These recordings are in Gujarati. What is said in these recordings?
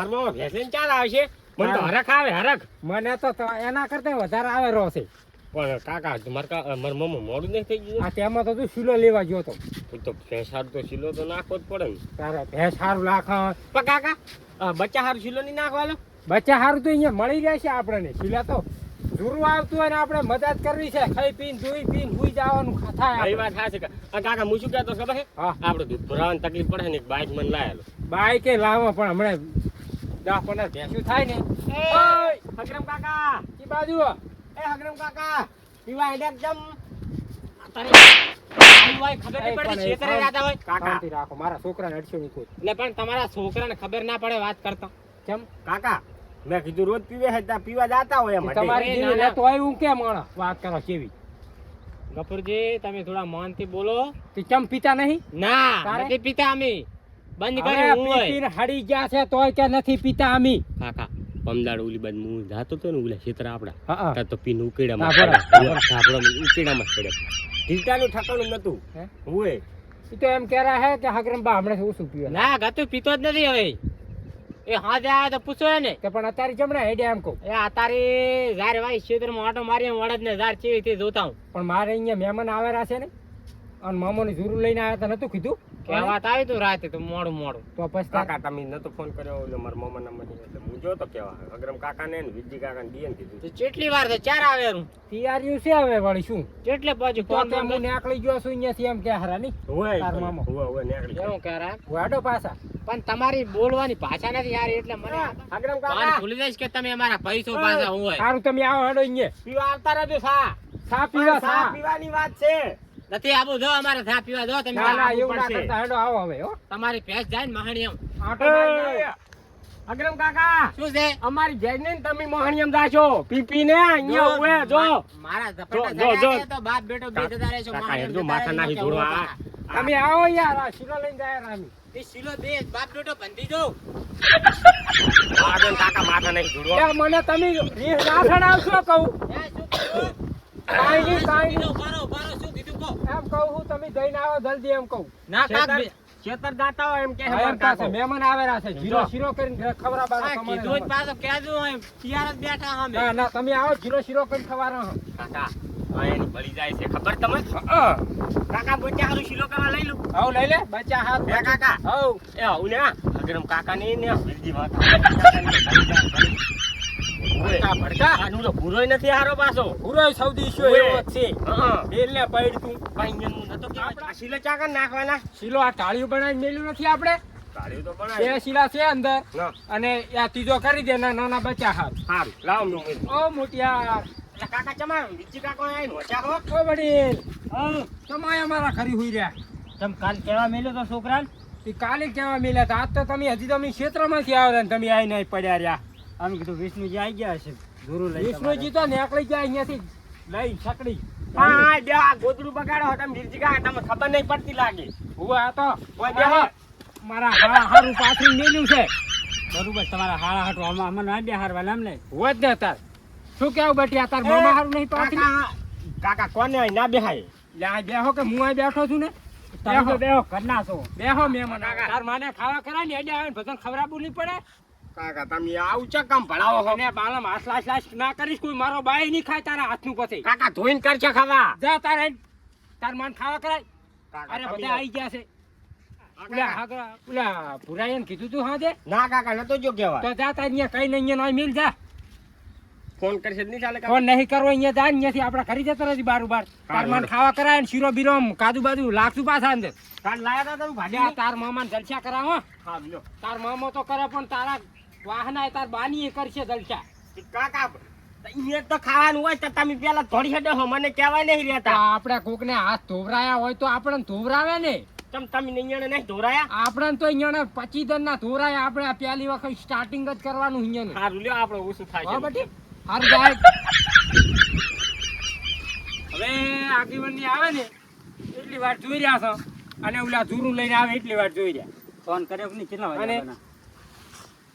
મારમાં ભેંસને ચાલ આવશે. મને તો હરખ આવે હરખ. મને તો એના કરતા વધારે આવે રો છે. પણ કાકા મારા મારા મમ્મા મોડું નહીં થઈ ગયું? આ તેમાં તો તું શીલો લેવા ગયો તો. તો ભેંસ હારું તો શીલો તો નાખવો જ પડે ને. તારે ભેંસ હારું લાખ પણ કાકા બચ્ચા હારું શીલો નહીં નાખવાનો બચ્ચા સારું તો અહીંયા મળી રહેશે આપણને. શીલા તો જુરું આવતું હોય ને આપણે મદદ કરવી છે. ખાઈ પીન ધોઈ પીન હુઈ જવાનું થાય એ. વાત સાચી કાકા હું શું કહેતો ખબર છે? આપણે દૂધ ભરાવાની તકલીફ પડે ને એક બાઈક મને લાયેલો બાઈકે લાવો પણ હમણાં દસ પંદર ભેંસું થાય ને હકરમ કાકા એ બાજુ એ હકરમ કાકા પીવા હેડે એકદમ તારે આવું હોય ખબર તમારા ના પડે વાત કરતા કેમ કાકા મેં કીધું રોજ પીવે છે પીવા જાતા હોય એમ તમારી ના, ના. હોય હું કેમ વાત કરો કેવી ગફુરજી તમે થોડા મનથી બોલો કે ચમ પીતા નહીં ના? નથી પીતા અમે બંધ કરી હું પીને હડી ગયા છે તોય કે નથી પીતા અમી. કાકા પમદાડ ઓલી બાદ હું જાતો તો ને ઉલા ખેતરા આપડા. તા તો પીને ઉકેડામાં. ધાબળામાં ઉકેડામાં પડે. ઢીલતાનું ઠકાણું નતું. હોય. એ તો એમ કહેરા હે કે હગરમ બા હમણાં શું પીવે ના ગાતું પીતો જ નથી હવે. એ હાજે આવે તો પૂછો ને કે પણ અત્યારે જમણા હેડે એમ કહું. એ અત્યારે જાર ભાઈ ક્ષેત્રમાં આટો મારી વળદ ને જાર ચેવી રીતે જોતા હું. પણ મારે અહીંયા મહેમાન આવેલા છે ને. અને મામોની જરૂર લઈને આવ્યા તો નતું કીધું. વાત આવી તું રાતે તો મોડું મોડું. તો પછી કાકા તમે નતો ફોન કર્યો એટલે મારા મામા નંબર એટલે હું જોતો કેવા અગ્રમ કાકા ને વિજી કાકા ને દિયન કીધું કેટલી વાર ચાર આવે તૈયારીઓ છે હવે વળી શું? કેટલે બાજુ તો કે હું નીકળી ગયો છું અહીંયાથી એમ કે હરા ની હોય તાર મામો. હોય હોય નીકળી કેવું કરા? વાડો પાછા. પણ તમારી બોલવાની ભાષા નથી યાર એટલે મને અગ્રમ કાકા. ભૂલી જઈશ કે તમે અમારા પૈસો પાછા હોય સારું તમે આવો હેડો અહીંયા. પીવા આવતા રહેજો સા. સા પીવા સા. પીવાની વાત છે. નથી આબુ જો અમારે સા પીવા દો તમે ના ના એવું ના કરતા હેડો આવો હવે હો. તમારી ભેંસ જાય ને મહાણી એમ. અગ્રમ કાકા શું છે? અમારી જઈને ને તમે મોહણીયમ જાશો. પી પી ને અહીંયા ઉભે જો. મારા ઝપટા જો, જો. તો બાપ બેટો બે જતા રહેશો, કાકા, મારે જો માથા નાખી કે જોડવા. તમે આવો યાર આ શીલો લઈને જાય રામી એ શીલો દે, બાપ બેટો બંધી દો. આગળ કાકા માથા મને તમે રીસ ના ચડાવશો કહું. એ શું કીધું? કાંઈ નહીં કાંઈ નહીં. કહો. એમ કહું હું તમે જઈને આવો જલ્દી એમ કહું. ના, કાક ખેતર દાતા હોય એમ કે એમ પાસે મહેમાન આવેલા છે જીરો શીરો કરીને ખવડાવવાનો આ તમારે કીધું જ. પાછો કહેજો હોય, તૈયાર જ બેઠા અમે. ના ના તમે આવો જીરો શીરો કરીને ખવડાવો. કાકા એની બળી જાય છે ખબર તમને? કાકા બચ્ચા હારું શીલો કરવા લઈ લઉં હવ લઈ લે બચ્ચા હાથ બે કાકા? હવ. એ આવું ને અગરમ કાકા ને ને વિરજી વાત. ભડકા ભડકા. આનું તો ભૂરોય નથી હારો પાછો. પૂરો સૌથી ઓય. એવો જ છે. ને પૈડ તું ભાઈ નતો કે શીલો ચાકા નાખવાના? શીલો આ ટાળિયું બનાવી મેલ્યું નથી આપણે? તો બે શીલા છે અંદર. અને આ ત્રીજો કરી દે ના નાના બચ્ચા હાથ સારું લાવનું ઓ એટલે કાકા ચમા વિરજી કાકો આવીને હોચા હો? ઓ વડીલ. તમાય અમારા ખરી હુઈ રહ્યા. તમ કાલ કેવા મેલ્યો તો છોકરાને? કાલે કેવા મેલ્યા હતા? આજ તો તમે હજી તમે ક્ષેત્રમાંથી આવ્યા ને તમે આઈને પડ્યા રહ્યા. અમે કીધું વિષ્ણુજી આવી ગયા છે ધૂરું લઈ વિષ્ણુજી તો નીકળી ગયા અહીંયાથી લઈ છકડી. હા. બે ગોદડું બગાડો તમે વિરજી તમને ખબર નહીં પડતી લાગે. હું આ તો. બેહો. મારા હા હારું પાથરી મેલ્યું છે. બરોબર તમારા હાળા હાટુ આમાં અમને આ બે હારવા નામ લે હોત ને તાર શું કેવું બેટી આ તાર મામા હારું નહીં પાથરી કાકા કોને ના બેહાય? લે આ બેહો કે હું અહીં બેઠો છું ને? બેહો. બેહો. ઘરના છો. બેહો મેં. તાર માને ખાવા કરાય ને એટલે આવે ને ખવડાવવું નહીં પડે? કાકા તમે આવું ચકમ ભણાવો છો? ને બાલમ હાથ લાશ લાશ ના કરીશ કોઈ મારો બાય નહીં ખાય તારા હાથનું પછી. કાકા ધોઈને કરશે ખાવા. જા તારે તાર માન ખાવા કરાય. કાકા, અરે બધા આવી ગયા છે. ઓલા ભુરાયન કીધું તું હા દે ના કાકા નતો જો કેવા તો જા તાર અહીંયા કઈ નહીં અહીંયા મિલ જા. ફોન કરશે નહીં ચાલે? ફોન નહીં કરવો અહીંયા જા અહીંયાથી આપણે ખરી જતા નથી બાર બાર તાર માન ખાવા કરાય ને શીરો બીરો કાજુ બાજુ લાગતું પાછા અંદર. કાલ લાયા તા તાર મામાને જલસા કરાવો. હા તાર મામો તો કરે પણ તારા વાહના તાર બાની એ કરશે જલસા. કાકા અહીંયા તો ખાવાનું હોય તો તમે પેલા થોડી હેડો હો મને કહેવાય નહીં રહેતા. આપણે કોકને હાથ ધોવરાયા હોય તો આપણે ધોવરાવે ને. તમ તમે અહીંયા નહીં ધોરાયા આપણે તો અહીંયા પચી દન ના ધોરાયા આપણે પહેલી વખત સ્ટાર્ટિંગ જ કરવાનું અહીંયા સારું લ્યો આપણે ઓછું થાય હા બટી. હાર જાય. હવે આગેવાનની આવે ને એટલી વાર જોઈ રહ્યા છો. અને ઓલા ધૂરું લઈને આવે એટલી વાર જોઈ રહ્યા. ફોન કર્યો કેટલા વાગે?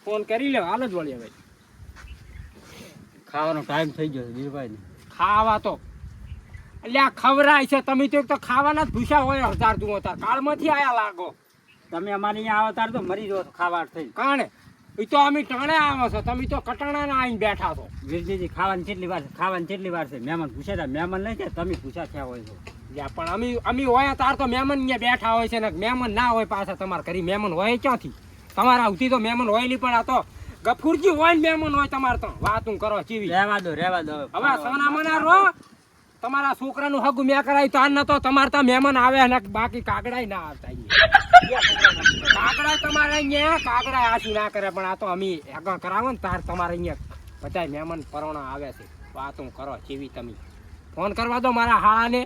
ફોન કરી લે હાલ જ વળીએ ભાઈ. ખાવાનો ટાઈમ થઈ ગયો વીરભાઈ ખાવા તો. એટલે આ ખવરાય છે તમે તો એક તો ખાવાના જ ભૂસા હોય હજાર તું તાર કાળમાંથી આયા લાગો. તમે અમારે અહીંયા આવો તાર તો મરી છો ખાવા થઈ. કાણે? એ તો અમે ટાણે આવો છો તમે તો કટાણા ના આવીને બેઠા છો. વીરજીજી ખાવાની કેટલી વાર છે? ખાવાની કેટલી વાર છે? મહેમાન પૂછ્યા હતા મહેમાન નહીં છે તમે પૂછ્યા થયા હોય છો. પણ અમે અમે હોય તાર તો મહેમાન અહીંયા બેઠા હોય છે ને મહેમાન ના હોય પાછા તમારા ઘરે મહેમાન હોય ક્યાંથી? તમારા આવતી તો મહેમાન હોય નહીં પણ આ તો ગફુરજી હોય ને મહેમાન હોય તમારે તો. વાતું કરો ચીવી. રહેવા દો રહેવા દો. હવે સોના મના રો તમારા છોકરાનું હગું મેં કરાય તો આ ન તો તમારે તો મહેમાન આવે ને બાકી કાગડાય ના આવતા કાગડા તમારે અહીંયા કાગડા આથી ના કરે પણ આ તો અમે આગળ કરાવો ને તાર તમારે અહીંયા બધા મહેમાન પરોણા આવે છે. વાતું કરો ચીવી તમે. ફોન કરવા દો મારા હાળાને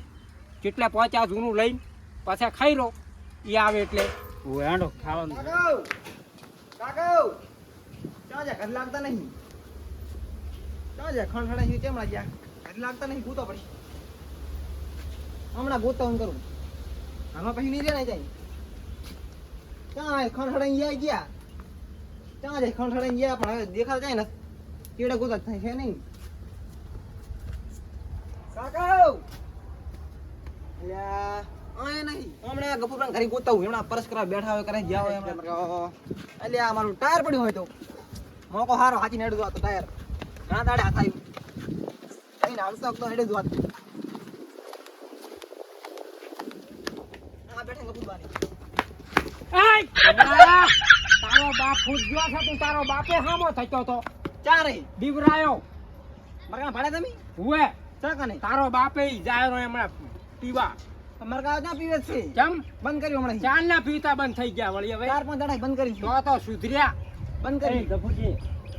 કેટલા પહોંચ્યા જૂનું લઈને પાછા ખાઈ રહો એ આવે એટલે. હું હેડો ખાવાનું. કાકાઓ ક્યાં છે ઘર લાગતા નહીં. ક્યાં છે ખણખણે છે, કેમ લાગ્યા? ઘર લાગતા નહીં ગોતો પડી. હમણાં ગોતો હું કરું. આમાં પછી નહીં જાય. જાય ક્યાં ખણખણે ગયા. ગયા ક્યાં જાય ખણખણે ગયા પણ હવે દેખાતા જાય ને, કેડે ગોતા થાય, છે નહીં. કાકો અલ્યા આય નહીં. હમણાં ગફુરભાઈ ઘરે ગોતા હમણાં પરસ કરવા બેઠા હોય કરે ગયા હોય હમણાં. અલ્યા મારું ટાયર પડ્યું હોય તો. મોકો હારો હાચી નેડું આ તો ટાયર. ઘણા દાડે હાથ આવ્યું કઈને હાલતો તો હેડે જ આ બેઠા ગફુરભાઈ! તારો બાપ ફૂટજો છે તું તારો બાપે હામો થતો તો. ચારે. દીવરાયો. બીવરાયો મરકા ભાડે તમે? હુએ. ચા કને તારો બાપે જાય રો હમણાં પીવા મરકા પીવે છે? કેમ? બંધ કર્યું હમણાં ચાર ના પીતા બંધ થઈ ગયા વળી હવે. ચાર પાંચ દાડા બંધ કરી તો તો સુધર્યા. બંધ કરી ગફુરજી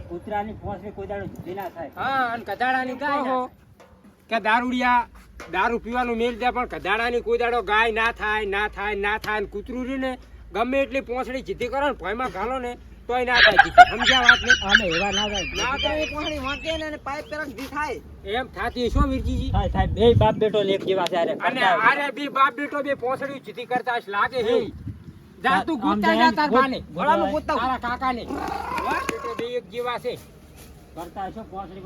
કૂતરાની પોસરી કોઈ દાડો જુદી ના થાય. હા અને કધાડાની ગાય હો કે દારૂડિયા દારૂ પીવાનું મેલ દે પણ કધાડાની કોઈ દાડો ગાય ના થાય ના થાય ના થાય ને કૂતરું રહ્યું ને ગમે એટલી પોંછડી જીતી કરો ને ભયમાં ઘાલો ને તોય ના થાય જીતી સમજ્યા વાત ને? અમે એવા ના થાય. ના તો એ પોહણી વાંકે ને પાઇપ પેલા જી થાય. એમ થાતી શું વીરજીજી થાય થાય. બે બાપ બેટો ને એક જેવા છે અરે. અને આરે બી બાપ બેટો બે પોંછડી જીતી કરતા લાગે હે. જા તું ગુતા જા તાર બાને. ઘોડાનું ગુતા તારા કાકાને. બેટો બે એક જેવા છે. કરતા હશો પોસડી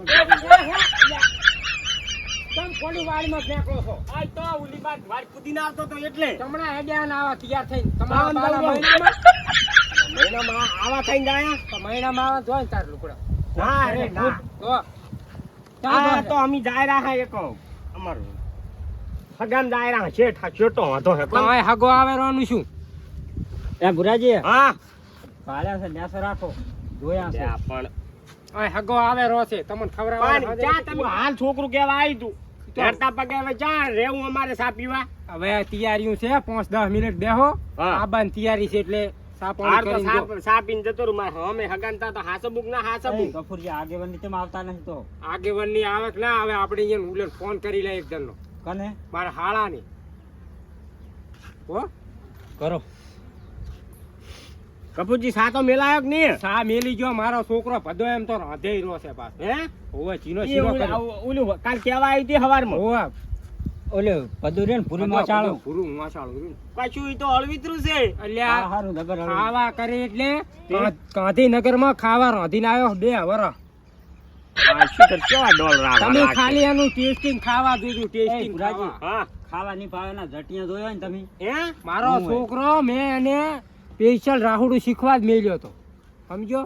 તમ કોની વાડીમાં ફેંકો છો? આજ તો ઓલી બાદ વાડ ના આવતો તો એટલે. હમણાં હેડ્યા ના આવા તૈયાર થઈને. તમારા બાલા. મહિનામાં? મહિનામાં આવા થઈને જાય તો મહિનામાં આવે જોઈ તાર લુકડા ના રે ના. તો. આ તો અમે જાય રહ્યા એક અમારું. સગામ જાય રહ્યા શેઠ શેઠો વાંધો હે તો હગો આવે રોનું શું? એ ભુરાજી હા. ભાલ્યા છે ન્યાસો રાખો. જોયા છે. પણ. હગો આવે રો છે. તમને ખબર ચા તમે હાલ છોકરું કેવા આવી તું હેરતા પગે હવે ચા રેવું અમારે સાપીવા હવે તૈયારીયું છે પાંચ દસ મિનિટ બેહો. હા. બંધ તૈયારી છે એટલે હાર સાપણ તો કરીને જો. સા સા પીને જતો રહું. અમે હગાનતા તો હાસબુક ના હાસબુક. ગફુરજી આગેવાની તેમ આવતા નથી તો? આગેવાનની આવે કે ના આવે આપણે અહીંયા ઉલેર ફોન કરી લે એક જણનો. કને? મારા હાળાની. હો? કરો. કપૂરજી સા તો મેલાયો કે નહીં. સા મેલી ગયો મારો છોકરો ભદો એમ તો રાધે રો છે પાછો. હે? હોવે ચીનો ઈ ઓલું- કાલ કેવા આવી હતી હવારમાં? હોવે. ઓલે પદુરે ને પૂરીમાં ચાલો પૂરું માછાળો પાછું ઈ તો હળવીતરું છે. અલ્યા હારું જબર ખાવા કરે એટલે ગાંધીનગરમાં ખાવા રાંધીને આવ્યો બે વરસ આ શું કર? ડોલ રાવા તમે ખાલી એનું ટેસ્ટિંગ ખાવા જોજો ટેસ્ટિંગ હા ખાવા. નહીં ભાવે ના જટિયા જોયો ને તમે? હે? મારો છોકરો મેં એને સ્પેશિયલ રાહુડું શીખવા જ મેલ્યો હતો. સમજો?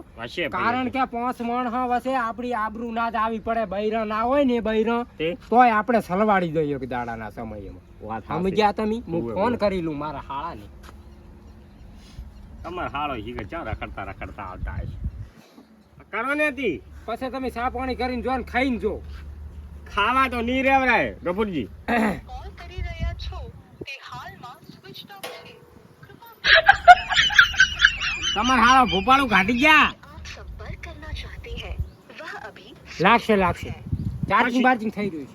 કારણ કે પાંચ મણ વસે આપણી આબરૂ ના જ આવી પડે. બૈરા ના હોય ને બૈરા તે? તોય આપણે સલવાડી દઈએ કે દાડાના સમયમાં. સમજ્યા તમે? હું ફોન કરી લઉં મારા હાળાને. તમારે હાળો હીગે ચા રખડતા રખડતા આવતા હશે? કરો ને તી. પછી તમે ચા પાણી કરીને જો ને ખાઈને જો. ખાવા તો નહીં રેવરાય ગફુરજી. કોલ કરી રહ્યા છો તે હાલમાં સ્વિચ ઓફ છે કૃપા તમારે હારો ભોપાળું ઘાટી ગયા? લાગશે લાગશે. ચાર્જિંગ બાર્જિંગ થઈ ગયું છે.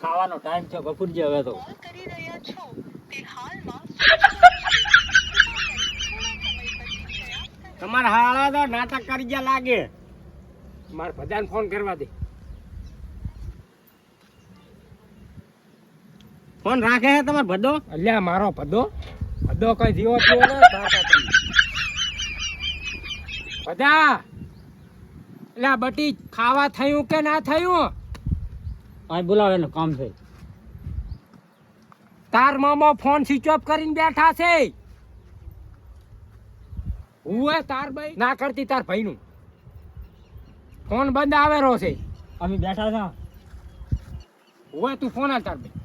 ખાવાનો ટાઈમ છે ગફુરજી હવે તો. તમારા હાળા તો નાટક કરી ગયા લાગે. મારે ભજાને ફોન કરવા દે. ફોન રાખે છે તમારો ભદો અલ્યા મારો ભદો ભદો કઈ જીવો થયો ને તાતા તમે. બધા એટલે બટી ખાવા થયું કે ના થયું? અહીં બોલાવે કામ છે. તાર મામા ફોન સ્વિચ ઓફ કરીને બેઠા છે. હું તાર ભાઈ? ના કરતી તાર ભાઈનું. ફોન બંધ આવેલો છે. અમે બેઠા હતા હું તું ફોન હાલ તાર ભાઈ.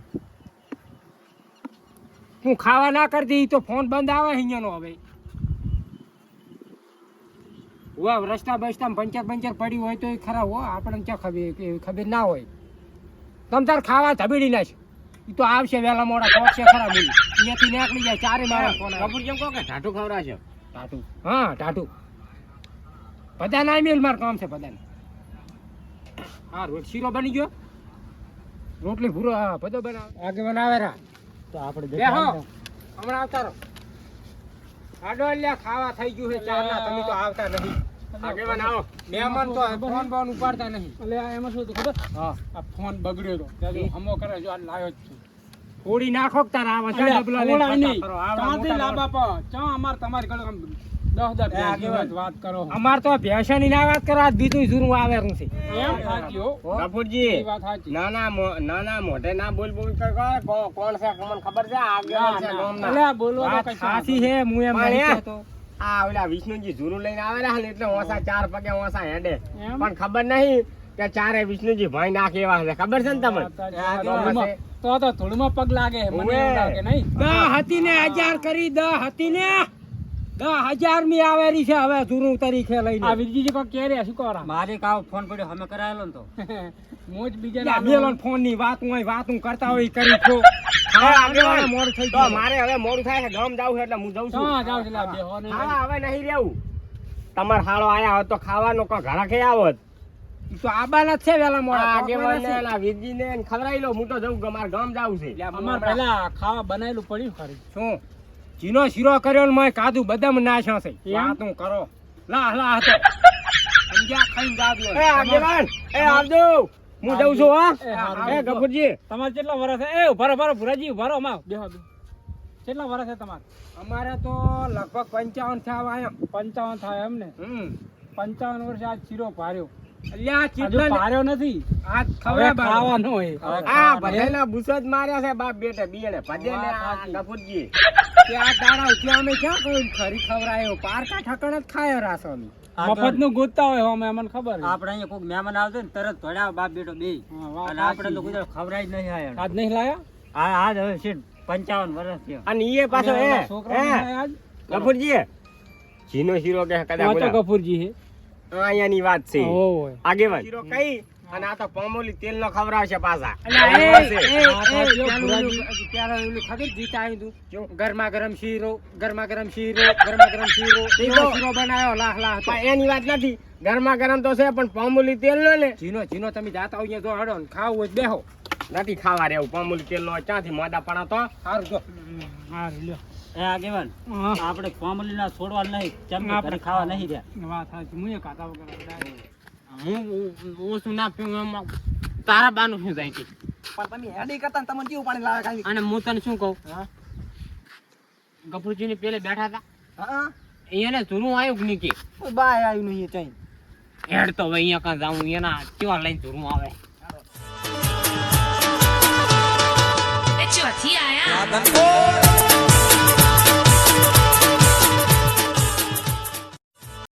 હું ખાવા ના કરતી દઈ તો ફોન બંધ આવે અહીંયાનો હવે. હોય રસ્તા બસ્તામાં પંચર પંચર પડ્યું હોય તો એ ખરા હો આપણને ક્યાં ખબર ખબર ના હોય. તમ તાર ખાવા ધબીડી નાખ એ તો આવશે વહેલા મોડા પહોંચશે ખરા મૂલી અહીંયાથી નીકળી જાય ચારે મારા ફોન. કપૂર જેમ કહો કે ઢાઢું ખવડાવશે ઢાટુ હા ઢાટુ બધા ના મેલ માર કામ છે બધાને. હા રોટ શીરો બની ગયો. રોટલી ભૂરો હા બધો બનાવ આગે બનાવે રા. તો આપણે હમણાં આવતા રહો. આડો લ્યા ખાવા થઈ ગયું છે ચાર ના તમે તો આવતા નથી. આગેવાન આવો મહેમાન તો ફોન બોન ઉપાડતા નહીં એટલે એમાં શું હતું ખબર? હા. આ ફોન બગડ્યો તો. હમો કરે જો આ લાયો જ છું. નાખો તારા આવા ડબલા લઈને થોડા ફરતા નહીં. ફરો. આવડા ચાંદી પર. ચા અમાર તમારી ઘરે વાત કરો. અમાર તો ભેંસાની ના વાત કરવા બીજું જૂનું આવે છે. એમ? સાચી હો. એ કપૂરજી વાત સાચી. નાના નાના મોઢે ના બોલ બોલ કોણ છે તમને ખબર છે? આગેવાન છે ગામના. અલ્યા, બોલવા તો વાત કશું સાચી છે હું એમ પણ નહીં એ- કહેતો. આ ઓલા વિષ્ણુજી ઝૂરું લઈને આવેલા ને એટલે ઓસા ચાર પગે ઓસા હેડે. પણ ખબર નહીં કે ચારે વિષ્ણુજી ભાઈ નાખે એવા છે. ખબર છે ને તમને? તો તો થોડું પગ લાગે મને. લાગે નહીં? દ હતી ને હજાર કરી દ હતી ને. હજાર મી આવેલી છે હવે જૂનું તરીકે આ વિરજી વીરજીજી કે રહ્યા? શું કરા મારે કાવ ફોન પડ્યો અમે કરાયેલો ને તો. મોજ બીજા બેલો ફોનની વાત હોય વાતું કરતા હોય કરી છો. હા. મોડું થઈ તો ગયું. મારે હવે મોડું થાય છે. ગામ જાવ છે એટલે હું જઉં છું. હા જાવ છે. લા, બેહો ને હા હવે નહીં રહેવું. તમાર હાળો આયા હોત તો ખાવાનો કો ઘણા કે આવત તો આબાના જ છે વેલા મોડા. આગેવાન. એલા વીરજીને ને ખવરાઈ લો. હું તો જઉં મારે ગામ જાવ છે. અમાર પહેલા ખાવા બનાવેલું પડ્યું ખરી. શું? જીનો શીરો કર્યો ને મેં કાદુ બદામ નાખ્યો છે? વાતું કરો. લા લા હતો સમજ્યા? ખાઈને જાજો એ આગેવાન એ આવજો. હું જઉં છું હા. એ. ગફુરજી. તમારે કેટલા વર્ષ છે એ ભરો ભરો ભુરાજી ભરો માં બેહો. કેટલા વર્ષ છે તમારે? અમારે તો લગભગ પંચાવન થયા એમ પંચાવન થાય એમ ને હમ. પંચાવન વર્ષે આ શીરો ભાર્યો. અલ્યા ચીટલા ભાર્યો નથી. આજ હવે ખાવાનો હોય. આ બધાના બુસો માર્યા છે બાપ બેટે બીએને ભજે ને વાત આ સાચી. ગફુરજી ત્યાં દાડા ત્યાં અમે ક્યાં કોઈ ખરી ખવડાયો? પારકા ઠકણ જ ખાયો રાસો અમે. મફતનું ગોતતા હોય અમે અમને ખબર છે. આપણે અહીંયા કોઈ મહેમાન આવતો ને તરત ધોળ્યા બાપ બેટો બે અને આપણે તો જ નહીં આયા આજ નહીં લાયા? હા હા હવે છે પંચાવન વર્ષ થયો. અને ઈએ પાછો એ ઓલા છોકરાને એ. લાયા આજ? ગફુરજી જીનો શીરો કે કદાચ ગફુરજી હે. અહીંયાની વાત છે. આગેવાન. શીરો કઈ અને આ તો પામોલી તેલ નો ખવડાવશે પાછા. જીતા આવ્યું તું? ગરમા ગરમ શીરો ગરમા ગરમ શીરો ગરમા ગરમ શીરો. શીરો. બનાવ્યો લાખ લાખ એની વાત નથી. ગરમા ગરમ તો છે પણ પામોલી તેલ નો ને જીનો જીનો તમે જાતા હોય તો હડો ને ખાવું હોય બેહો. નથી ખાવા રહેવું પામોલી તેલ નો ક્યાંથી મોડા પડા તો? સારું જો. સારું લ્યો. એ આગેવાન હા, આપણે ફોર્મલી ના છોડવા નહીં ચમ ઘરે ખાવા નહીં રહ્યા. વાત સાચી. મુંય ખાતા વગર હું હું શું ના પીવું એમાં તારા બાનું શું જાય છે? પણ તમે હેડી કરતા તમને કેવું પાણી લાવે ખાલી અને હું તને શું કહું? હા. ગફુરજી ની પેલે બેઠા હતા? હા. એને ધૂરું આવ્યું કે નહીં કે? બાય આવ્યું નહીં ત્યાં હેડ તો હવે અહીંયા કાં જાઉં એના કેવા લઈને ધૂરું આવે? ચોથી આયા.